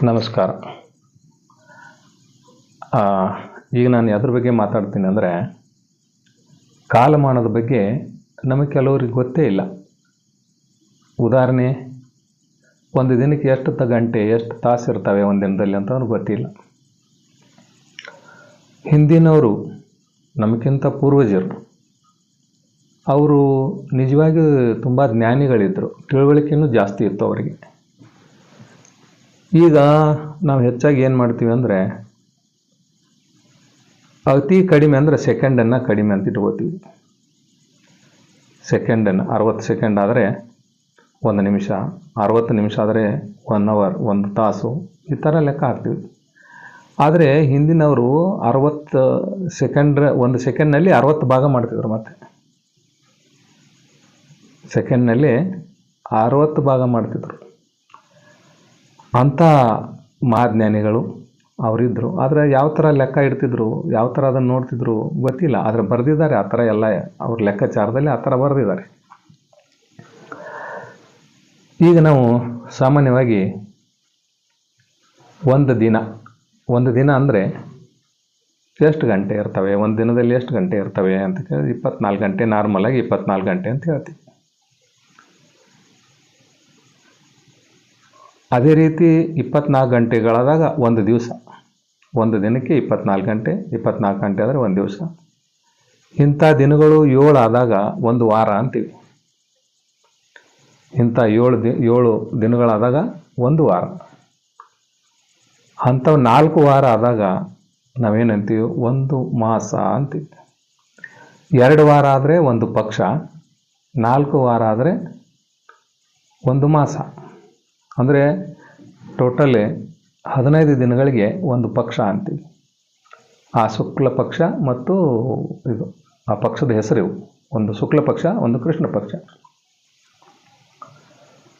ನಮಸ್ಕಾರ. ಈಗ ನಾನು ಯಾವ್ದ್ರ ಬಗ್ಗೆ ಮಾತಾಡ್ತೀನಿ ಅಂದರೆ, ಕಾಲಮಾನದ ಬಗ್ಗೆ ನಮಗೆ ಕೆಲವ್ರಿಗೆ ಗೊತ್ತೇ ಇಲ್ಲ. ಉದಾಹರಣೆ, ಒಂದು ದಿನಕ್ಕೆ ಎಷ್ಟು ಗಂಟೆ, ಎಷ್ಟು ತಾಸು ಇರ್ತವೆ ಒಂದು ದಿನದಲ್ಲಿ ಅಂತ ಅವ್ರಿಗೆ ಗೊತ್ತಿಲ್ಲ. ಹಿಂದಿನವರು ನಮಗಿಂತ ಪೂರ್ವಜರು. ಅವರು ನಿಜವಾಗಿ ತುಂಬ ಜ್ಞಾನಿಗಳಿದ್ದರು ತಿಳುವಳಿಕೆನೂ ಜಾಸ್ತಿ ಇತ್ತು ಅವರಿಗೆ. ಈಗ ನಾವು ಹೆಚ್ಚಾಗಿ ಏನು ಮಾಡ್ತೀವಿ ಅಂದರೆ ಅತಿ ಕಡಿಮೆ ಅಂದರೆ ಸೆಕೆಂಡನ್ನು ಕಡಿಮೆ ಅಂತ ಇಟ್ಕೋತೀವಿ. ಸೆಕೆಂಡನ್ನು ಅರವತ್ತು ಸೆಕೆಂಡ್ ಆದರೆ ಒಂದು ನಿಮಿಷ, ಅರವತ್ತು ನಿಮಿಷ ಆದರೆ ಒನ್ ಅವರ್ ಒಂದು ತಾಸು ಈ ಥರ ಲೆಕ್ಕ ಹಾಕ್ತೀವಿ. ಆದರೆ ಹಿಂದಿನವರು ಅರವತ್ತು ಸೆಕೆಂಡ್ ಒಂದು ಸೆಕೆಂಡ್ನಲ್ಲಿ ಅರವತ್ತು ಭಾಗ ಮಾಡ್ತಿದ್ರು ಮತ್ತೆ. ಸೆಕೆಂಡ್ನಲ್ಲಿ ಅರವತ್ತು ಭಾಗ ಮಾಡ್ತಿದ್ರು. ಅಂಥ ಮಹಾಜ್ಞಾನಿಗಳು ಅವರಿದ್ದರು ಆದರೆ ಯಾವ ಥರ ಲೆಕ್ಕ ಇಡ್ತಿದ್ರು, ಯಾವ ಥರ ಅದನ್ನು ನೋಡ್ತಿದ್ರು ಗೊತ್ತಿಲ್ಲ. ಆದರೆ ಬರೆದಿದ್ದಾರೆ, ಆ ಥರ ಎಲ್ಲ ಅವ್ರ ಲೆಕ್ಕಾಚಾರದಲ್ಲಿ ಆ ಥರ ಬರೆದಿದ್ದಾರೆ. ಈಗ ನಾವು ಸಾಮಾನ್ಯವಾಗಿ ಒಂದು ದಿನ ಒಂದು ದಿನ ಅಂದರೆ ಎಷ್ಟು ಗಂಟೆ ಇರ್ತವೆ? ಒಂದು ದಿನದಲ್ಲಿ ಎಷ್ಟು ಗಂಟೆ ಇರ್ತವೆ ಅಂತ ಕೇಳಿದ್ರೆ ಇಪ್ಪತ್ನಾಲ್ಕು ಗಂಟೆ ನಾರ್ಮಲಾಗಿ ಇಪ್ಪತ್ನಾಲ್ಕು ಗಂಟೆ ಅಂತ ಹೇಳ್ತೀವಿ. ಅದೇ ರೀತಿ ಇಪ್ಪತ್ನಾಲ್ಕು ಗಂಟೆಗಳಾದಾಗ ಒಂದು ದಿವಸ. ಒಂದು ದಿನಕ್ಕೆ ಇಪ್ಪತ್ನಾಲ್ಕು ಗಂಟೆ ಇಪ್ಪತ್ನಾಲ್ಕು ಗಂಟೆ ಆದರೆ ಒಂದು ದಿವಸ. ಇಂಥ ದಿನಗಳು ಏಳು ಆದಾಗ ಒಂದು ವಾರ ಅಂತೀವಿ. ಇಂಥ ಏಳು ದಿ, ಏಳು ದಿನಗಳಾದಾಗ ಒಂದು ವಾರ. ಅಂಥವು ನಾಲ್ಕು ವಾರ ಆದಾಗ ನಾವೇನಂತೀವಿ? ಒಂದು ಮಾಸ ಅಂತೀವಿ. ಎರಡು ವಾರ ಆದರೆ ಒಂದು ಪಕ್ಷ, ನಾಲ್ಕು ವಾರ ಆದರೆ ಒಂದು ಮಾಸ. ಅಂದರೆ ಟೋಟಲಿ ಹದಿನೈದು ದಿನಗಳಿಗೆ ಒಂದು ಪಕ್ಷ ಅಂತೀವಿ. ಆ ಶುಕ್ಲ ಪಕ್ಷ ಮತ್ತು ಇದು, ಆ ಪಕ್ಷದ ಹೆಸರು ಒಂದು ಶುಕ್ಲ ಪಕ್ಷ, ಒಂದು ಕೃಷ್ಣ ಪಕ್ಷ.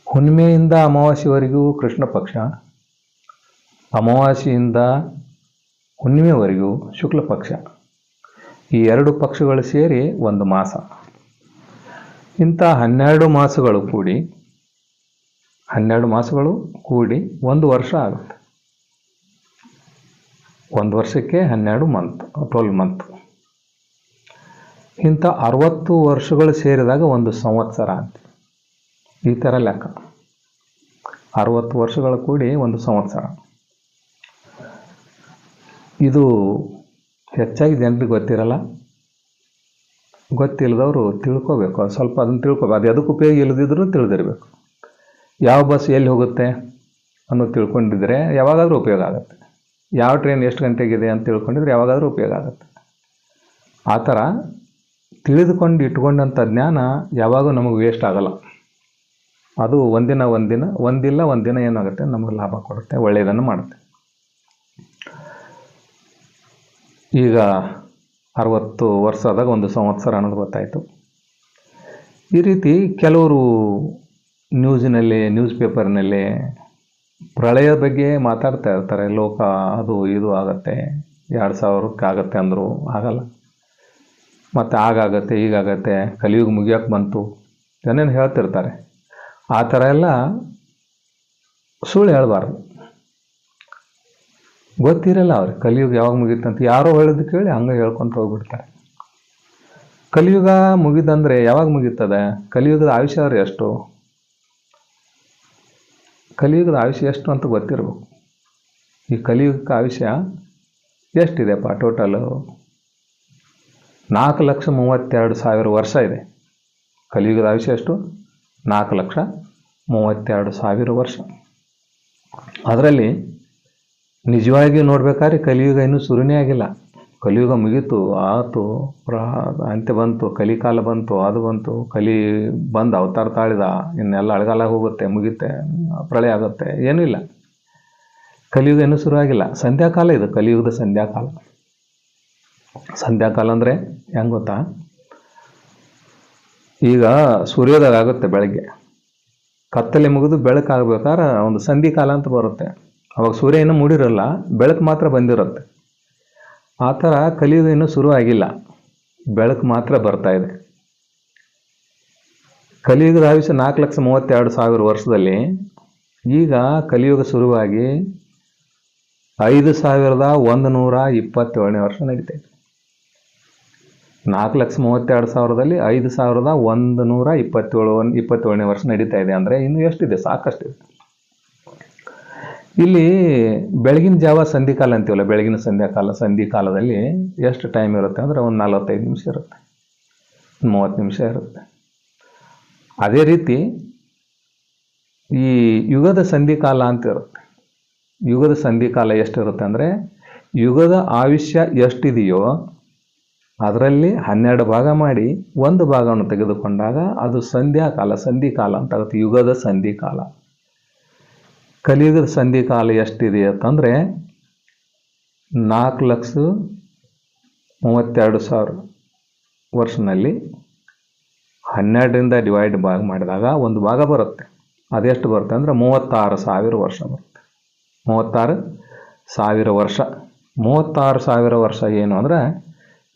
ಹುಣ್ಣಿಮೆಯಿಂದ ಅಮಾವಾಸ್ಯವರೆಗೂ ಕೃಷ್ಣ ಪಕ್ಷ. ಅಮಾವಾಸ್ಯೆಯಿಂದ ಹುಣ್ಣಿಮೆವರೆಗೂ ಶುಕ್ಲ ಪಕ್ಷ. ಈ ಎರಡು ಪಕ್ಷಗಳು ಸೇರಿ ಒಂದು ಮಾಸ. ಇಂಥ ಹನ್ನೆರಡು ಮಾಸಗಳು ಕೂಡಿ ಹನ್ನೆರಡು ಮಾಸಗಳು ಕೂಡಿ ಒಂದು ವರ್ಷ ಆಗುತ್ತೆ. ಒಂದು ವರ್ಷಕ್ಕೆ ಹನ್ನೆರಡು ಮಂತ್ ಟ್ವೆಲ್ ಮಂತ್ ಇಂಥ ಅರವತ್ತು ವರ್ಷಗಳು ಸೇರಿದಾಗ ಒಂದು ಸಂವತ್ಸರ ಅಂತ. ಈ ಥರ ಲೆಕ್ಕ. ಅರವತ್ತು ವರ್ಷಗಳು ಕೂಡಿ ಒಂದು ಸಂವತ್ಸರ. ಇದು ಹೆಚ್ಚಾಗಿ ಜನರಿಗೆ ಗೊತ್ತಿರಲ್ಲ. ಗೊತ್ತಿಲ್ಲದವರು ತಿಳ್ಕೊಬೇಕು. ಸ್ವಲ್ಪ ಅದನ್ನು ತಿಳ್ಕೊಬೇಕು. ಅದು ಎದಕ್ಕೆ ಉಪಯೋಗ ಇಲ್ಲದಿದ್ರೂ ತಿಳಿದಿರಬೇಕು. ಯಾವ ಬಸ್ ಎಲ್ಲಿ ಹೋಗುತ್ತೆ ಅನ್ನೋದು ತಿಳ್ಕೊಂಡಿದ್ರೆ ಯಾವಾಗಾದರೂ ಉಪಯೋಗ ಆಗುತ್ತೆ. ಯಾವ ಟ್ರೈನ್ ಎಷ್ಟು ಗಂಟೆಗಿದೆ ಅಂತ ತಿಳ್ಕೊಂಡಿದ್ರೆ ಯಾವಾಗಾದರೂ ಉಪಯೋಗ ಆಗುತ್ತೆ. ಆ ಥರ ತಿಳಿದುಕೊಂಡು ಇಟ್ಕೊಂಡಂಥ ಜ್ಞಾನ ಯಾವಾಗೂ ನಮಗೆ ವೇಸ್ಟ್ ಆಗಲ್ಲ. ಅದು ಒಂದಿನ ಒಂದಿನ, ಒಂದಿಲ್ಲ ಒಂದಿನ ಏನಾಗುತ್ತೆ? ನಮಗೆ ಲಾಭ ಕೊಡುತ್ತೆ, ಒಳ್ಳೆಯದನ್ನು ಮಾಡುತ್ತೆ. ಈಗ ಅರವತ್ತು ವರ್ಷ ಆದಾಗ ಒಂದು ಸಂವತ್ಸರ ಅನ್ನೋದು ಗೊತ್ತಾಯಿತು. ಈ ರೀತಿ ಕೆಲವರು ನ್ಯೂಸಿನಲ್ಲಿ ನ್ಯೂಸ್ ಪೇಪರ್ನಲ್ಲಿ ಪ್ರಳಯ ಬಗ್ಗೆ ಮಾತಾಡ್ತಾ ಇರ್ತಾರೆ. ಲೋಕ ಅದು ಇದು ಆಗತ್ತೆ, ಎರಡು ಸಾವಿರಕ್ಕೆ ಆಗತ್ತೆ ಅಂದರು ಆಗಲ್ಲ. ಮತ್ತು ಆಗಾಗತ್ತೆ ಈಗಾಗತ್ತೆ ಕಲಿಯುಗ ಮುಗಿಯೋಕೆ ಬಂತು. ಏನೇನು ಹೇಳ್ತಿರ್ತಾರೆ. ಆ ಥರ ಎಲ್ಲ ಸುಳ್ಳು ಹೇಳಬಾರ್ದು. ಗೊತ್ತಿರಲ್ಲ ಅವ್ರಿಗೆ ಕಲಿಯುಗ ಯಾವಾಗ ಮುಗೀತಂತ ಯಾರೋ ಹೇಳಿದ್ದು ಕೇಳಿ ಹಂಗೆ ಹೇಳ್ಕೊಂತ ಹೋಗ್ಬಿಡ್ತಾರೆ. ಕಲಿಯುಗ ಮುಗಿದಂದರೆ ಯಾವಾಗ ಮುಗೀತದೆ? ಕಲಿಯುಗದ ಆಯುಷ್ಯ ಎಷ್ಟು? ಕಲಿಯುಗದ ಆಯುಷ್ಯ ಎಷ್ಟು ಅಂತ ಗೊತ್ತಿರಬೇಕು. ಈ ಕಲಿಯುಗಕ್ಕೆ ಆಯುಷ್ಯ ಎಷ್ಟಿದೆಪ್ಪ ಟೋಟಲು? ನಾಲ್ಕು ಲಕ್ಷ ಮೂವತ್ತೆರಡು ಸಾವಿರ ವರ್ಷ ಇದೆ. ಕಲಿಯುಗದ ಆಯುಷ್ಯ ಎಷ್ಟು? ನಾಲ್ಕು ಲಕ್ಷ ಮೂವತ್ತೆರಡು ಸಾವಿರ ವರ್ಷ. ಅದರಲ್ಲಿ ನಿಜವಾಗಿಯೂ ನೋಡ್ಬೇಕಾದ್ರೆ ಕಲಿಯುಗ ಇನ್ನೂ ಶುರುನೇ ಆಗಿಲ್ಲ. ಕಲಿಯುಗ ಮುಗೀತು, ಆತು, ಪ್ರ, ಅಂತ್ಯ ಬಂತು, ಕಲಿಕಾಲ ಬಂತು, ಅದು ಬಂತು, ಕಲಿ ಬಂದು ಅವತಾರ ತಾಳಿದ, ಇನ್ನೆಲ್ಲ ಅಳಗಾಲ ಹೋಗುತ್ತೆ, ಮುಗಿತೆ, ಪ್ರಳಯ ಆಗುತ್ತೆ, ಏನೂ ಇಲ್ಲ. ಕಲಿಯುಗ ಏನೂ ಶುರುವಾಗಿಲ್ಲ. ಸಂಧ್ಯಾಕಾಲ ಇದು, ಕಲಿಯುಗದ ಸಂಧ್ಯಾಕಾಲ. ಸಂಧ್ಯಾಕಾಲ ಅಂದರೆ ಹೆಂಗೆ ಗೊತ್ತಾ? ಈಗ ಸೂರ್ಯೋದಯ ಆಗುತ್ತೆ ಬೆಳಗ್ಗೆ. ಕತ್ತಲೆ ಮುಗಿದು ಬೆಳಕಾಗಬೇಕಾದ್ರೆ ಒಂದು ಸಂಧಿ ಕಾಲ ಅಂತ ಬರುತ್ತೆ. ಅವಾಗ ಸೂರ್ಯ ಇನ್ನೂ ಮೂಡಿರಲ್ಲ, ಬೆಳಕು ಮಾತ್ರ ಬಂದಿರುತ್ತೆ. ಆ ಥರ ಕಲಿಯುಗ ಇನ್ನೂ ಶುರು ಆಗಿಲ್ಲ. ಬೆಳಕು ಮಾತ್ರ ಬರ್ತಾ ಇದೆ. ಕಲಿಯುಗದ ಆಯುಷ್ಯ ನಾಲ್ಕು ಲಕ್ಷ ಮೂವತ್ತೆರಡು ಸಾವಿರ ವರ್ಷದಲ್ಲಿ ಈಗ ಕಲಿಯುಗ ಶುರುವಾಗಿ ಐದು ಸಾವಿರದ ಒಂದು ನೂರ ಇಪ್ಪತ್ತೇಳನೇ ವರ್ಷ ನಡೀತಾ ಇದೆ. ನಾಲ್ಕು ಲಕ್ಷ ಮೂವತ್ತೆರಡು ಸಾವಿರದಲ್ಲಿ ಐದು ಸಾವಿರದ ಒಂದು ನೂರ ಇಪ್ಪತ್ತೇಳು, ಇಪ್ಪತ್ತೇಳನೇ ವರ್ಷ ನಡೀತಾ ಇದೆ. ಅಂದರೆ ಇನ್ನು ಎಷ್ಟಿದೆ? ಸಾಕಷ್ಟಿದೆ. ಇಲ್ಲಿ ಬೆಳಗಿನ ಜಾವ ಸಂಧಿಕಾಲ ಅಂತೀವಲ್ಲ, ಬೆಳಗಿನ ಸಂಧ್ಯಾಕಾಲ ಸಂಧಿ ಕಾಲದಲ್ಲಿ ಎಷ್ಟು ಟೈಮ್ ಇರುತ್ತೆ ಅಂದರೆ ಒಂದು ನಲವತ್ತೈದು ನಿಮಿಷ ಇರುತ್ತೆ ಮೂವತ್ತು ನಿಮಿಷ ಇರುತ್ತೆ. ಅದೇ ರೀತಿ ಈ ಯುಗದ ಸಂಧಿಕಾಲ ಅಂತ ಇರುತ್ತೆ. ಯುಗದ ಸಂಧಿಕಾಲ ಎಷ್ಟಿರುತ್ತೆ ಅಂದರೆ, ಯುಗದ ಆಯುಷ್ಯ ಎಷ್ಟಿದೆಯೋ ಅದರಲ್ಲಿ ಹನ್ನೆರಡು ಭಾಗ ಮಾಡಿ ಒಂದು ಭಾಗವನ್ನು ತೆಗೆದುಕೊಂಡಾಗ ಅದು ಸಂಧ್ಯಾಕಾಲ ಸಂಧಿಕಾಲ ಅಂತ ಆಗುತ್ತೆ, ಯುಗದ ಸಂಧಿಕಾಲ ಕಲಿಯುಗದ ಸಂಧಿಕಾಲ ಎಷ್ಟಿದೆ ಅಂತಂದರೆ ನಾಲ್ಕು ಲಕ್ಷ ಮೂವತ್ತೆರಡು ಸಾವಿರ ವರ್ಷನಲ್ಲಿ ಹನ್ನೆರಡರಿಂದ ಡಿವೈಡ್ ಭಾಗ ಮಾಡಿದಾಗ ಒಂದು ಭಾಗ ಬರುತ್ತೆ. ಅದೆಷ್ಟು ಬರುತ್ತೆ ಅಂದರೆ ಮೂವತ್ತಾರು ಸಾವಿರ ವರ್ಷ ಬರುತ್ತೆ. ಮೂವತ್ತಾರು ಸಾವಿರ ವರ್ಷ. ಮೂವತ್ತಾರು ಸಾವಿರ ವರ್ಷ ಏನು ಅಂದರೆ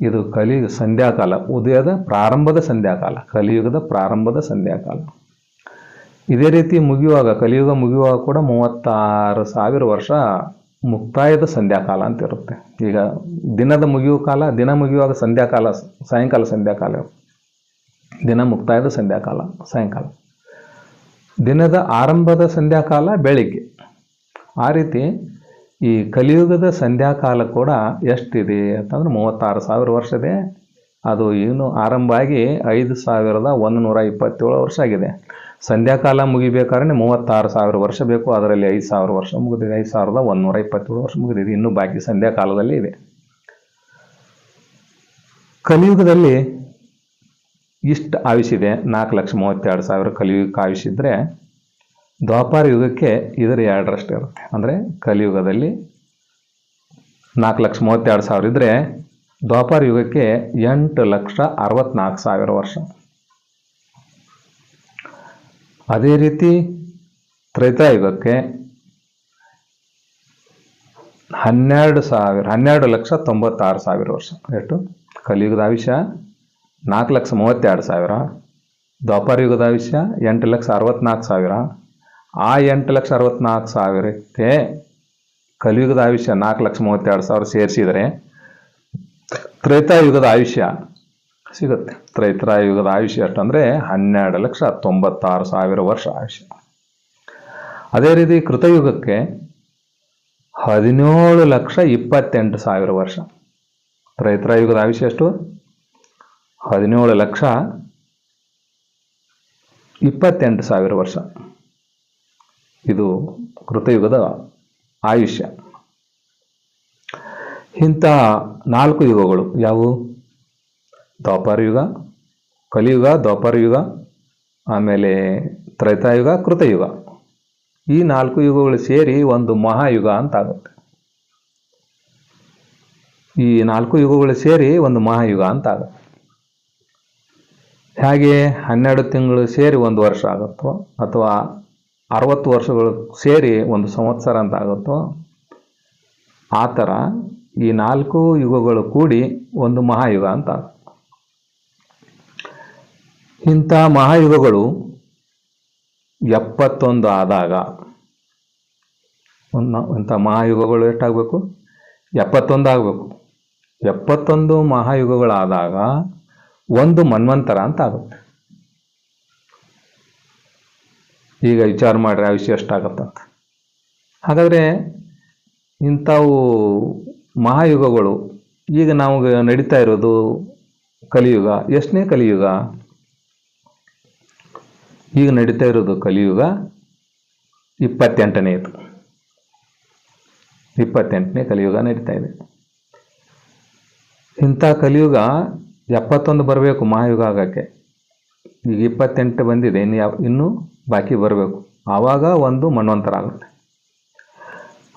ಇದು ಕಲಿಯುಗ ಸಂಧ್ಯಾಕಾಲ, ಉದಯದ ಪ್ರಾರಂಭದ ಸಂಧ್ಯಾಕಾಲ, ಕಲಿಯುಗದ ಪ್ರಾರಂಭದ ಸಂಧ್ಯಾಕಾಲ. ಇದೇ ರೀತಿ ಮುಗಿಯುವಾಗ, ಕಲಿಯುಗ ಮುಗಿಯುವಾಗ ಕೂಡ ಮೂವತ್ತಾರು ಸಾವಿರ ವರ್ಷ ಮುಕ್ತಾಯದ ಸಂಧ್ಯಾಕಾಲ ಅಂತ ಇರುತ್ತೆ. ಈಗ ದಿನದ ಮುಗಿಯುವ ಕಾಲ, ದಿನ ಮುಗಿಯುವಾಗ ಸಂಧ್ಯಾಕಾಲ, ಸಾಯಂಕಾಲ ಸಂಧ್ಯಾಕಾಲ ದಿನ ಮುಕ್ತಾಯದ ಸಂಧ್ಯಾಕಾಲ, ಸಾಯಂಕಾಲ. ದಿನದ ಆರಂಭದ ಸಂಧ್ಯಾಕಾಲ ಬೆಳಿಗ್ಗೆ. ಆ ರೀತಿ ಈ ಕಲಿಯುಗದ ಸಂಧ್ಯಾಕಾಲ ಕೂಡ ಎಷ್ಟಿದೆ ಅಂತಂದ್ರೆ ಮೂವತ್ತಾರು ಸಾವಿರ ವರ್ಷ ಇದೆ. ಅದು ಏನು ಆರಂಭ ಆಗಿ ಐದು ಸಾವಿರದ ಒಂದು ನೂರ ಇಪ್ಪತ್ತೇಳು ವರ್ಷ ಆಗಿದೆ. ಸಂಧ್ಯಾಕಾಲ ಮುಗಿಬೇಕಾದ್ರೆ ಮೂವತ್ತಾರು ಸಾವಿರ ವರ್ಷ ಬೇಕು. ಅದರಲ್ಲಿ ಐದು ಸಾವಿರ ವರ್ಷ ಮುಗಿದಿದೆ. ಐದು ಸಾವಿರದ ಒಂದು ನೂರ ಇಪ್ಪತ್ತೇಳು ವರ್ಷ ಮುಗಿದಿದೆ. ಇನ್ನೂ ಬಾಕಿ ಸಂಧ್ಯಾಕಾಲದಲ್ಲಿ ಇದೆ. ಕಲಿಯುಗದಲ್ಲಿ ಇಷ್ಟು ಆಯುಷಿದೆ ನಾಲ್ಕು ಲಕ್ಷ ಮೂವತ್ತೆರಡು ಸಾವಿರ ಕಲಿಯುಗಕ್ಕೆ ಆಯುಷಿದ್ರೆ ದ್ವಾಪಾರ ಯುಗಕ್ಕೆ ಇದರ ಎರಡರಷ್ಟು ಇರುತ್ತೆ. ಅಂದರೆ ಕಲಿಯುಗದಲ್ಲಿ ನಾಲ್ಕು ಲಕ್ಷ ಮೂವತ್ತೆರಡು ಸಾವಿರ ಇದ್ದರೆ ದ್ವಾಪಾರ ಯುಗಕ್ಕೆ ಎಂಟು ಲಕ್ಷ ಅರವತ್ನಾಲ್ಕು ಸಾವಿರ ವರ್ಷ. ಅದೇ ರೀತಿ ತ್ರೈತಾಯುಗಕ್ಕೆ ಹನ್ನೆರಡು ಸಾವಿರ, ಹನ್ನೆರಡು ಲಕ್ಷ ತೊಂಬತ್ತಾರು ಸಾವಿರ ವರ್ಷ. ಎಷ್ಟು? ಕಲಿಯುಗದ ಆಯುಷ್ಯ ನಾಲ್ಕು ಲಕ್ಷ ಮೂವತ್ತೆರಡು ಸಾವಿರ. ದ್ವಾಪಾರ ಯುಗದ ಆಯುಷ್ಯ ಎಂಟು ಲಕ್ಷ ಅರವತ್ನಾಲ್ಕು ಸಾವಿರ. ಆ ಎಂಟು ಲಕ್ಷ ಅರವತ್ನಾಲ್ಕು ಸಾವಿರಕ್ಕೆ ಕಲಿಯುಗದ ಆಯುಷ್ಯ ನಾಲ್ಕು ಲಕ್ಷ ಮೂವತ್ತೆರಡು ಸಾವಿರ ಸೇರಿಸಿದರೆ ತ್ರೇತಾಯುಗದ ಆಯುಷ್ಯ ಸಿಗುತ್ತೆ. ತ್ರೈತ್ರಾಯುಗದ ಆಯುಷ್ಯ ಎಷ್ಟಂದರೆ ಹನ್ನೆರಡು ಲಕ್ಷ ತೊಂಬತ್ತಾರು ಸಾವಿರ ವರ್ಷ ಆಯುಷ್ಯ. ಅದೇ ರೀತಿ ಕೃತಯುಗಕ್ಕೆ ಹದಿನೇಳು ಲಕ್ಷ ಇಪ್ಪತ್ತೆಂಟು ಸಾವಿರ ವರ್ಷ. ತ್ರೈತ್ರಾಯುಗದ ಆಯುಷ್ಯ ಎಷ್ಟು? ಹದಿನೇಳು ಲಕ್ಷ ಇಪ್ಪತ್ತೆಂಟು ಸಾವಿರ ವರ್ಷ. ಇದು ಕೃತಯುಗದ ಆಯುಷ್ಯ. ಇಂಥ ನಾಲ್ಕು ಯುಗಗಳು ಯಾವುವು? ದ್ವಾಪರ ಯುಗ, ಕಲಿಯುಗ, ದ್ವಾಪರ ಯುಗ, ಆಮೇಲೆ ತ್ರೈತಾಯುಗ, ಕೃತಯುಗ. ಈ ನಾಲ್ಕು ಯುಗಗಳು ಸೇರಿ ಒಂದು ಮಹಾಯುಗ ಅಂತ ಆಗುತ್ತೆ ಈ ನಾಲ್ಕು ಯುಗಗಳು ಸೇರಿ ಒಂದು ಮಹಾಯುಗ ಅಂತ ಆಗುತ್ತೆ ಹಾಗೆ ಹನ್ನೆರಡು ತಿಂಗಳು ಸೇರಿ ಒಂದು ವರ್ಷ ಆಗುತ್ತೋ, ಅಥವಾ ಅರವತ್ತು ವರ್ಷಗಳು ಸೇರಿ ಒಂದು ಸಂವತ್ಸರ ಅಂತ ಆಗುತ್ತೋ, ಆ ಥರ ಈ ನಾಲ್ಕು ಯುಗಗಳು ಕೂಡಿ ಒಂದು ಮಹಾಯುಗ ಅಂತ. ಇಂಥ ಮಹಾಯುಗಗಳು ಎಪ್ಪತ್ತೊಂದು ಆದಾಗ, ಒಂದು ಇಂಥ ಮಹಾಯುಗಗಳು ಎಷ್ಟಾಗಬೇಕು? ಎಪ್ಪತ್ತೊಂದು ಆಗಬೇಕು. ಎಪ್ಪತ್ತೊಂದು ಮಹಾಯುಗಗಳಾದಾಗ ಒಂದು ಮನ್ವಂತರ ಅಂತ ಆಗುತ್ತೆ. ಈಗ ವಿಚಾರ ಮಾಡ್ರೆ ಆಯುಷ್ಯ ಎಷ್ಟಾಗತ್ತಂತ. ಹಾಗಾದರೆ ಇಂಥವು ಮಹಾಯುಗಗಳು, ಈಗ ನಾವು ನಡೀತಾ ಇರೋದು ಕಲಿಯುಗ, ಎಷ್ಟನೇ ಕಲಿಯುಗ? ಈಗ ನಡೀತಾ ಇರೋದು ಕಲಿಯುಗ ಇಪ್ಪತ್ತೆಂಟನೆಯದು ಇಪ್ಪತ್ತೆಂಟನೇ ಕಲಿಯುಗ ನಡೀತಾ ಇದೆ. ಇಂಥ ಕಲಿಯುಗ ಎಪ್ಪತ್ತೊಂದು ಬರಬೇಕು ಮಹಾಯುಗ ಆಗೋಕ್ಕೆ. ಈಗ ಇಪ್ಪತ್ತೆಂಟು ಬಂದಿದೆ, ಇನ್ನು ಯಾವ ಇನ್ನೂ ಬಾಕಿ ಬರಬೇಕು. ಆವಾಗ ಒಂದು ಮನ್ವಂತರ ಆಗುತ್ತೆ.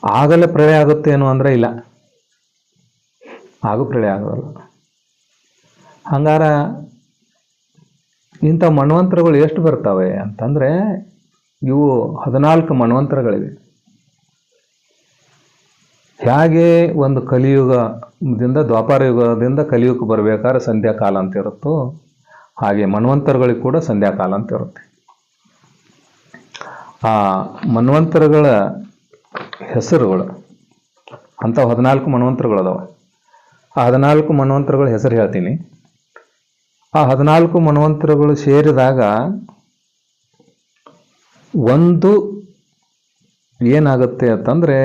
ಆಗಲೇ ಪ್ರಳಯ ಆಗುತ್ತೆ ಏನು ಅಂದರೆ ಇಲ್ಲ. ಹಾಗೂ ಪ್ರಳಯ ಆಗೋಲ್ಲ. ಹಂಗಾರ ಇಂಥ ಮನ್ವಂತರಗಳು ಎಷ್ಟು ಬರ್ತವೆ ಅಂತಂದರೆ ಇವು ಹದಿನಾಲ್ಕು ಮನ್ವಂತರಗಳಿವೆ ಹೇಗೆ ಒಂದು ಕಲಿಯುಗದಿಂದ ದ್ವಾಪಾರ ಯುಗದಿಂದ ಕಲಿಯುಗಕ್ಕೆ ಬರಬೇಕಾದ್ರೆ ಸಂಧ್ಯಾಕಾಲ ಅಂತ ಇರುತ್ತೋ ಹಾಗೆ ಮನ್ವಂತರಗಳಿಗೆ ಕೂಡ ಸಂಧ್ಯಾಕಾಲ ಅಂತ ಇರುತ್ತೆ. ಆ ಮನ್ವಂತರಗಳ ಹೆಸರುಗಳು ಅಂಥ ಹದಿನಾಲ್ಕು ಮನ್ವಂತರಗಳು ಅದಾವ ಆ ಹದಿನಾಲ್ಕು ಮನ್ವಂತರಗಳ ಹೆಸರು ಹೇಳ್ತೀನಿ. ಆ ಹದಿನಾಲ್ಕು ಮನ್ವಂತರಗಳು ಸೇರಿದಾಗ ಒಂದು ಏನಾಗುತ್ತೆ ಅಂತಂದರೆ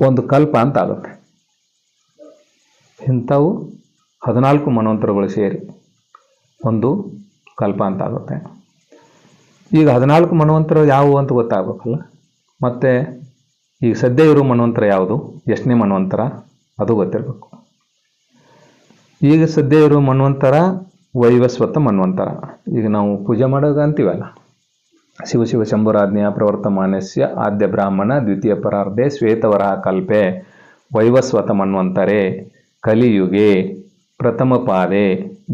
ಒಂದು ಕಲ್ಪ ಅಂತ ಆಗುತ್ತೆ. ಇಂಥವು ಹದಿನಾಲ್ಕು ಮನ್ವಂತರಗಳು ಸೇರಿ ಒಂದು ಕಲ್ಪ ಅಂತ ಆಗುತ್ತೆ. ಈಗ ಹದಿನಾಲ್ಕು ಮನ್ವಂತರ ಯಾವುವು ಅಂತ ಗೊತ್ತಾಗಬೇಕಲ್ಲ? ಮತ್ತು ಈಗ ಸದ್ಯ ಇರೋ ಮನ್ವಂತರ ಯಾವುದು? ಎಷ್ಟನೇ ಮನ್ವಂತರ? ಅದು ಗೊತ್ತಿರಬೇಕು. ಈಗ ಸದ್ಯ ಇರೋ ಮನ್ವಂತರ, ವೈವಸ್ವತ ಮನ್ವಂತರ. ಈಗ ನಾವು ಪೂಜೆ ಮಾಡೋದು ಅಂತೀವಲ್ಲ? ಶಿವ ಶಿವ ಶಂಭುರಾಜ್ಞೆಯ ಪ್ರವರ್ತಮಾನಸ್ಯ ಆದ್ಯ ಬ್ರಾಹ್ಮಣ ದ್ವಿತೀಯ ಪರಾರ್ಧೆ ಶ್ವೇತವರ ಕಲ್ಪೆ ವೈವಸ್ವತ ಮನ್ವಂತರೆ ಕಲಿಯುಗೆ ಪ್ರಥಮ ಪಾದೆ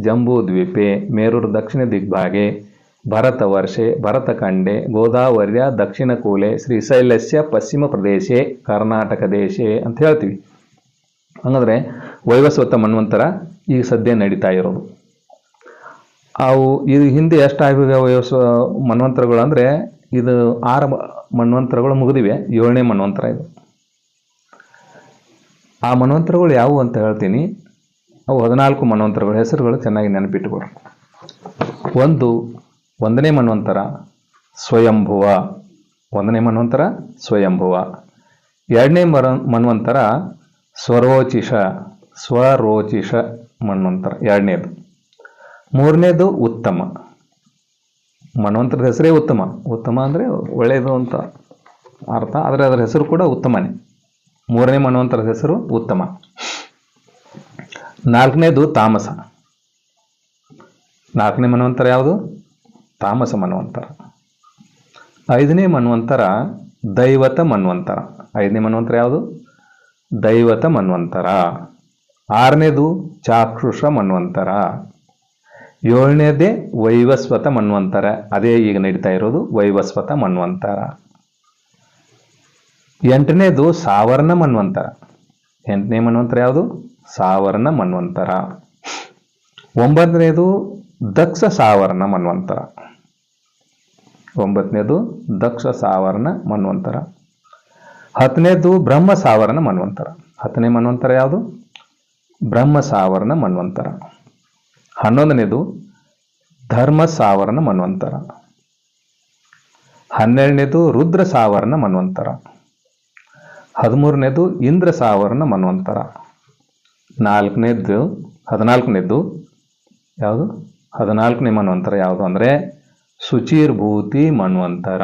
ಜಂಬೂದ್ವೀಪೆ ಮೇರೂರು ದಕ್ಷಿಣ ದಿಗ್ಭಾಗೆ ಭರತವರ್ಷೆ ಭರತಖಂಡೆ ಗೋದಾವರಿಯ ದಕ್ಷಿಣ ಕೂಲೆ ಶ್ರೀಶೈಲಸ್ಯ ಪಶ್ಚಿಮ ಪ್ರದೇಶೇ ಕರ್ನಾಟಕ ದೇಶೇ ಅಂತ ಹೇಳ್ತೀವಿ. ಹಂಗಂದ್ರೆ ವೈವಸ್ವತ ಮನ್ವಂತರ ಈಗ ಸದ್ಯ ನಡೀತಾ ಇರೋದು. ಅವು ಇದು ಹಿಂದೆ ಎಷ್ಟು ಆಗಿವೆ ವಯಸ್ಸು, ಮನ್ವಂತರಗಳು ಅಂದರೆ ಇದು ಆರು ಮನ್ವಂತರಗಳು ಮುಗಿದಿವೆ, ಏಳನೇ ಮನ್ವಂತರ ಇದು. ಆ ಮನ್ವಂತರಗಳು ಯಾವುವು ಅಂತ ಹೇಳ್ತೀನಿ. ಅವು ಹದಿನಾಲ್ಕು ಮನ್ವಂತರಗಳ ಹೆಸರುಗಳು ಚೆನ್ನಾಗಿ ನೆನಪಿಟ್ಟುಕೊಡ್ರಿ ಒಂದು, ಒಂದನೇ ಮನ್ವಂತರ, ಸ್ವಯಂಭುವ. ಒಂದನೇ ಮನ್ವಂತರ, ಸ್ವಯಂಭುವ. ಎರಡನೇ ಮರ ಮನ್ವಂತರ, ಸ್ವರೋಚಿಷ ಸ್ವರೋಚಿಷ. ಮನ್ವಂತರ ಎರಡನೇದು. ಮೂರನೇದು ಉತ್ತಮ. ಮನ್ವಂತರದ ಹೆಸರೇ ಉತ್ತಮ. ಉತ್ತಮ ಅಂದರೆ ಒಳ್ಳೆಯದು ಅಂತ ಅರ್ಥ, ಆದರೆ ಅದರ ಹೆಸರು ಕೂಡ ಉತ್ತಮನೇ. ಮೂರನೇ ಮನ್ವಂತರದ ಹೆಸರು ಉತ್ತಮ. ನಾಲ್ಕನೇದು ತಾಮಸ. ನಾಲ್ಕನೇ ಮನ್ವಂತರ ಯಾವುದು? ತಾಮಸ ಮನ್ವಂತರ ಐದನೇ ಮನ್ವಂತರ ದೈವತ ಮನ್ವಂತರ ಐದನೇ ಮನ್ವಂತರ ಯಾವುದು? ದೈವತ ಮನ್ವಂತರ ಆರನೇದು ಚಾಕ್ಷುಷ ಮನ್ವಂತರ. ಏಳನೇದೇ ವೈವಸ್ವತ ಮನ್ವಂತರ. ಅದೇ ಈಗ ನಡೀತಾ ಇರೋದು ವೈವಸ್ವತ ಮನ್ವಂತರ. ಎಂಟನೇದು ಸಾವರ್ಣ ಮನ್ವಂತರ. ಎಂಟನೇ ಮನ್ವಂತರ ಯಾವುದು? ಸಾವರ್ಣ ಮನ್ವಂತರ. ಒಂಬತ್ತನೇದು ದಕ್ಷ ಸಾವರ್ಣ ಮನ್ವಂತರ. ಒಂಬತ್ತನೇದು ದಕ್ಷ ಸಾವರ್ಣ ಮನ್ವಂತರ. ಹತ್ತನೇದು ಬ್ರಹ್ಮ ಸಾವರ್ಣ ಮನ್ವಂತರ. ಹತ್ತನೇ ಮನ್ವಂತರ ಯಾವುದು? ಬ್ರಹ್ಮ ಸಾವರಣ ಮನ್ವಂತರ. ಹನ್ನೊಂದನೇದು ಧರ್ಮ ಸಾವರಣ ಮನ್ವಂತರ. ಹನ್ನೆರಡನೇದು ರುದ್ರ ಸಾವರಣ ಮನ್ವಂತರ. ಹದಿಮೂರನೇದು ಇಂದ್ರ ಸಾವರಣ ಮನ್ವಂತರ. ನಾಲ್ಕನೇದು, ಹದಿನಾಲ್ಕನೇದು ಯಾವುದು? ಹದಿನಾಲ್ಕನೇ ಮನ್ವಂತರ ಯಾವುದು ಅಂದರೆ ಶುಚಿರ್ಭೂತಿ ಮನ್ವಂತರ.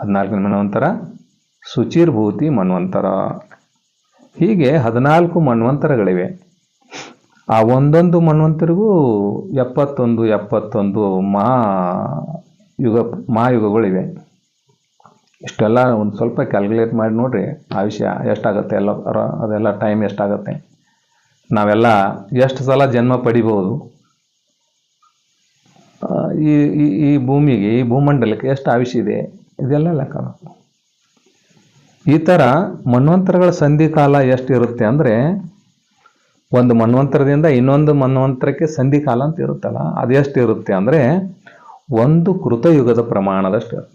ಹದಿನಾಲ್ಕನೇ ಮನ್ವಂತರ ಶುಚಿರ್ಭೂತಿ ಮನ್ವಂತರ. ಹೀಗೆ ಹದಿನಾಲ್ಕು ಮನ್ವಂತರಗಳಿವೆ ಆ ಒಂದೊಂದು ಮನ್ವಂತರಿಗೂ ಎಪ್ಪತ್ತೊಂದು ಎಪ್ಪತ್ತೊಂದು ಮಾ ಯುಗ, ಮಾಯುಗಗಳಿವೆ. ಇಷ್ಟೆಲ್ಲ ಒಂದು ಸ್ವಲ್ಪ ಕ್ಯಾಲ್ಕುಲೇಟ್ ಮಾಡಿ ನೋಡ್ರಿ ಆಯುಷ್ಯ ಎಷ್ಟಾಗುತ್ತೆ ಎಲ್ಲ, ಅದೆಲ್ಲ ಟೈಮ್ ಎಷ್ಟಾಗುತ್ತೆ. ನಾವೆಲ್ಲ ಎಷ್ಟು ಸಲ ಜನ್ಮ ಪಡಿಬೋದು ಈ, ಈ- ಈ ಭೂಮಿಗೆ, ಈ ಭೂಮಂಡಲಕ್ಕೆ ಎಷ್ಟು ಆಯುಷ್ಯ ಇದೆ? ಇದೆಲ್ಲ ಲೆಕ್ಕ. ಈ ಥರ ಮನ್ವಂತರಗಳ ಸಂಧಿ ಕಾಲ ಎಷ್ಟು ಇರುತ್ತೆ ಅಂದರೆ ಒಂದು ಮನ್ವಂತರದಿಂದ ಇನ್ನೊಂದು ಮನ್ವಂತರಕ್ಕೆ ಸಂಧಿ ಕಾಲ ಅಂತ ಇರುತ್ತಲ್ಲ, ಅದು ಎಷ್ಟು ಇರುತ್ತೆ ಅಂದರೆ ಒಂದು ಕೃತಯುಗದ ಪ್ರಮಾಣದಷ್ಟು ಇರುತ್ತೆ.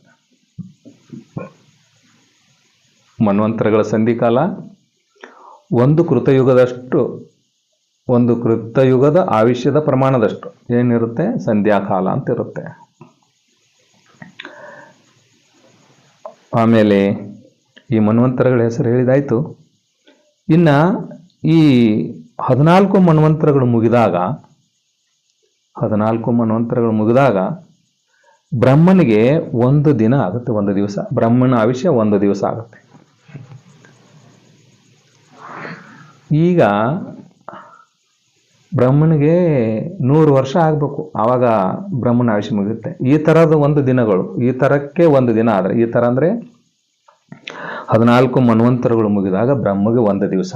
ಮನ್ವಂತರಗಳ ಸಂಧಿ ಕಾಲ ಒಂದು ಕೃತಯುಗದಷ್ಟು, ಒಂದು ಕೃತಯುಗದ ಆಯುಷ್ಯದ ಪ್ರಮಾಣದಷ್ಟು ಏನಿರುತ್ತೆ? ಸಂಧ್ಯಾಕಾಲ ಅಂತ ಇರುತ್ತೆ. ಆಮೇಲೆ ಈ ಮನ್ವಂತರಗಳ ಹೆಸರು ಹೇಳಿದಾಯಿತು. ಇನ್ನ ಈ ಹದಿನಾಲ್ಕು ಮನ್ವಂತರಗಳು ಮುಗಿದಾಗ, ಹದಿನಾಲ್ಕು ಮನ್ವಂತರಗಳು ಮುಗಿದಾಗ ಬ್ರಹ್ಮನಿಗೆ ಒಂದು ದಿನ ಆಗುತ್ತೆ, ಒಂದು ದಿವಸ. ಬ್ರಹ್ಮನ ಆವಿಷ್ಯ ಒಂದು ದಿವಸ ಆಗುತ್ತೆ. ಈಗ ಬ್ರಹ್ಮನಿಗೆ ನೂರು ವರ್ಷ ಆಗಬೇಕು. ಆವಾಗ ಬ್ರಹ್ಮನ ಆವಿಷ್ಯ ಮುಗಿಯುತ್ತೆ. ಈ ಥರದ ಒಂದು ದಿನಗಳು, ಈ ಥರಕ್ಕೆ ಒಂದು ದಿನ ಆದರೆ, ಈ ಥರ ಅಂದರೆ ಹದಿನಾಲ್ಕು ಮನ್ವಂತರಗಳು ಮುಗಿದಾಗ ಬ್ರಹ್ಮಗೆ ಒಂದು ದಿವಸ.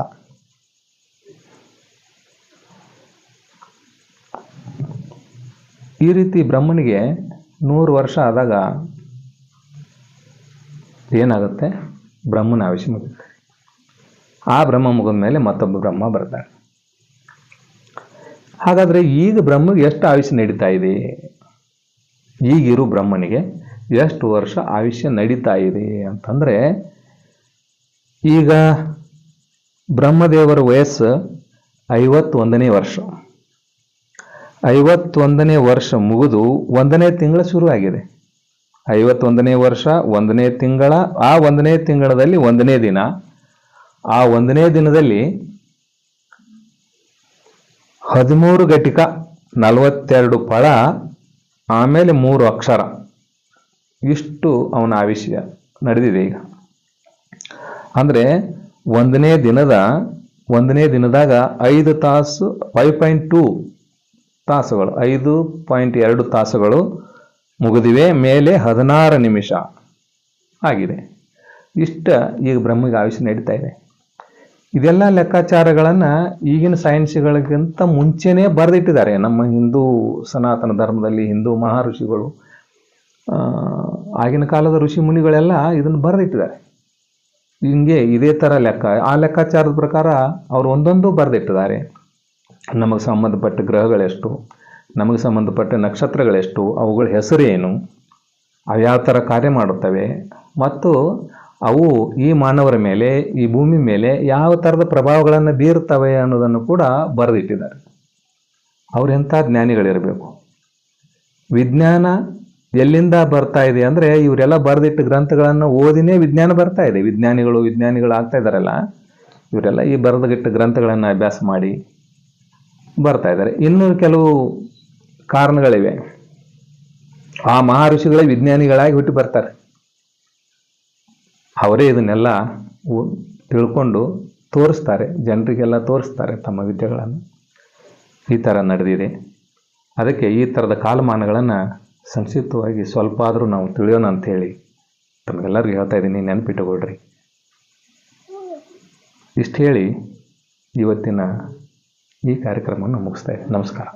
ಈ ರೀತಿ ಬ್ರಹ್ಮನಿಗೆ ನೂರು ವರ್ಷ ಆದಾಗ ಏನಾಗುತ್ತೆ? ಬ್ರಹ್ಮನ ಆವೇಶ ಮುಗಿಯುತ್ತೆ. ಆ ಬ್ರಹ್ಮ ಮುಗಿದ ಮೇಲೆ ಮತ್ತೊಬ್ಬ ಬ್ರಹ್ಮ ಬರ್ತಾನೆ. ಹಾಗಾದ್ರೆ ಈಗ ಬ್ರಹ್ಮಗೆ ಎಷ್ಟು ಆಯುಷ್ಯ ನಡೀತಾ ಇದೆ? ಈಗಿರೋ ಬ್ರಹ್ಮನಿಗೆ ಎಷ್ಟು ವರ್ಷ ಆಯುಷ್ಯ ನಡೀತಾ ಇದೆ ಅಂತಂದ್ರೆ ಈಗ ಬ್ರಹ್ಮದೇವರ ವಯಸ್ಸು ಐವತ್ತೊಂದನೇ ವರ್ಷ. ಐವತ್ತೊಂದನೇ ವರ್ಷ ಮುಗಿದು ಒಂದನೇ ತಿಂಗಳ ಶುರುವಾಗಿದೆ ಐವತ್ತೊಂದನೇ ವರ್ಷ, ಒಂದನೇ ತಿಂಗಳ, ಆ ಒಂದನೇ ತಿಂಗಳದಲ್ಲಿ ಒಂದನೇ ದಿನ. ಆ ಒಂದನೇ ದಿನದಲ್ಲಿ ಹದಿಮೂರು ಘಟಿಕ, ನಲವತ್ತೆರಡು ಫಳ ಆಮೇಲೆ ಮೂರು ಅಕ್ಷರ. ಇಷ್ಟು ಅವನ ಆವಿಷ್ಯ ನಡೆದಿದೆ ಈಗ. ಅಂದರೆ ಒಂದನೇ ದಿನದ, ಒಂದನೇ ದಿನದಾಗ ಐದು ತಾಸು ಫೈವ್ ಪಾಯಿಂಟ್ ಟೂ ತಾಸುಗಳು, ಐದು ಪಾಯಿಂಟ್ ಎರಡು ತಾಸುಗಳು ಮುಗಿದಿವೆ, ಮೇಲೆ ಹದಿನಾರು ನಿಮಿಷ ಆಗಿದೆ. ಇಷ್ಟ ಈಗ ಬ್ರಹ್ಮಿಗೆ ಆಯುಷ್ಯ ನಡೀತಾ ಇದೆ. ಇದೆಲ್ಲ ಲೆಕ್ಕಾಚಾರಗಳನ್ನು ಈಗಿನ ಸೈನ್ಸ್ಗಳಿಗಿಂತ ಮುಂಚೆನೇ ಬರೆದಿಟ್ಟಿದ್ದಾರೆ. ನಮ್ಮ ಹಿಂದೂ ಸನಾತನ ಧರ್ಮದಲ್ಲಿ ಹಿಂದೂ ಮಹಾ ಋಷಿಗಳು ಆಗಿನ ಕಾಲದ ಋಷಿ ಮುನಿಗಳೆಲ್ಲ ಇದನ್ನು ಬರೆದಿಟ್ಟಿದ್ದಾರೆ. ಹಿಂಗೆ ಇದೇ ಥರ ಲೆಕ್ಕ. ಆ ಲೆಕ್ಕಾಚಾರದ ಪ್ರಕಾರ ಅವರು ಒಂದೊಂದು ಬರೆದಿಟ್ಟಿದ್ದಾರೆ. ನಮಗೆ ಸಂಬಂಧಪಟ್ಟ ಗ್ರಹಗಳೆಷ್ಟು, ನಮಗೆ ಸಂಬಂಧಪಟ್ಟ ನಕ್ಷತ್ರಗಳೆಷ್ಟು, ಅವುಗಳ ಹೆಸರು ಏನು ಅವು ಯಾವ ಥರ ಕಾರ್ಯ ಮಾಡುತ್ತವೆ, ಮತ್ತು ಅವು ಈ ಮಾನವರ ಮೇಲೆ, ಈ ಭೂಮಿ ಮೇಲೆ ಯಾವ ಥರದ ಪ್ರಭಾವಗಳನ್ನು ಬೀರುತ್ತವೆ ಅನ್ನೋದನ್ನು ಕೂಡ ಬರೆದಿಟ್ಟಿದ್ದಾರೆ. ಅವರೆಂಥ ಜ್ಞಾನಿಗಳಿರಬೇಕು? ವಿಜ್ಞಾನ ಎಲ್ಲಿಂದ ಬರ್ತಾ ಇದೆ ಅಂದರೆ ಇವರೆಲ್ಲ ಬರೆದಿಟ್ಟ ಗ್ರಂಥಗಳನ್ನು ಓದಿನೇ ವಿಜ್ಞಾನ ಬರ್ತಾ ಇದೆ. ವಿಜ್ಞಾನಿಗಳು ವಿಜ್ಞಾನಿಗಳು ಆಗ್ತಾ ಇದ್ದಾರಲ್ಲ ಇವರೆಲ್ಲ ಈ ಬರೆದಿಟ್ಟ ಗ್ರಂಥಗಳನ್ನು ಅಭ್ಯಾಸ ಮಾಡಿ ಬರ್ತಾ ಇದ್ದಾರೆ ಇನ್ನು ಕೆಲವು ಕಾರಣಗಳಿವೆ. ಆ ಮಹರ್ಷಿಗಳೇ ವಿಜ್ಞಾನಿಗಳಾಗಿ ಹುಟ್ಟಿ ಬರ್ತಾರೆ. ಅವರೇ ಇದನ್ನೆಲ್ಲ ತಿಳ್ಕೊಂಡು ತೋರಿಸ್ತಾರೆ. ಜನರಿಗೆಲ್ಲ ತೋರಿಸ್ತಾರೆ ತಮ್ಮ ವಿದ್ಯೆಗಳನ್ನು. ಈ ಥರ ನಡೆದಿದೆ. ಅದಕ್ಕೆ ಈ ಥರದ ಕಾಲಮಾನಗಳನ್ನು ಸಂಕ್ಷಿಪ್ತವಾಗಿ ಸ್ವಲ್ಪ ಆದರೂ ನಾವು ತಿಳಿಯೋಣ ಅಂಥೇಳಿ ತಮಗೆಲ್ಲರಿಗೂ ಹೇಳ್ತಾ ಇದ್ದೀನಿ ನೆನಪಿಟ್ಟುಕೊಳ್ರಿ ಇಷ್ಟು ಹೇಳಿ ಇವತ್ತಿನ ಈ ಕಾರ್ಯಕ್ರಮವನ್ನು ಮುಗಿಸ್ತಾ ನಮಸ್ಕಾರ.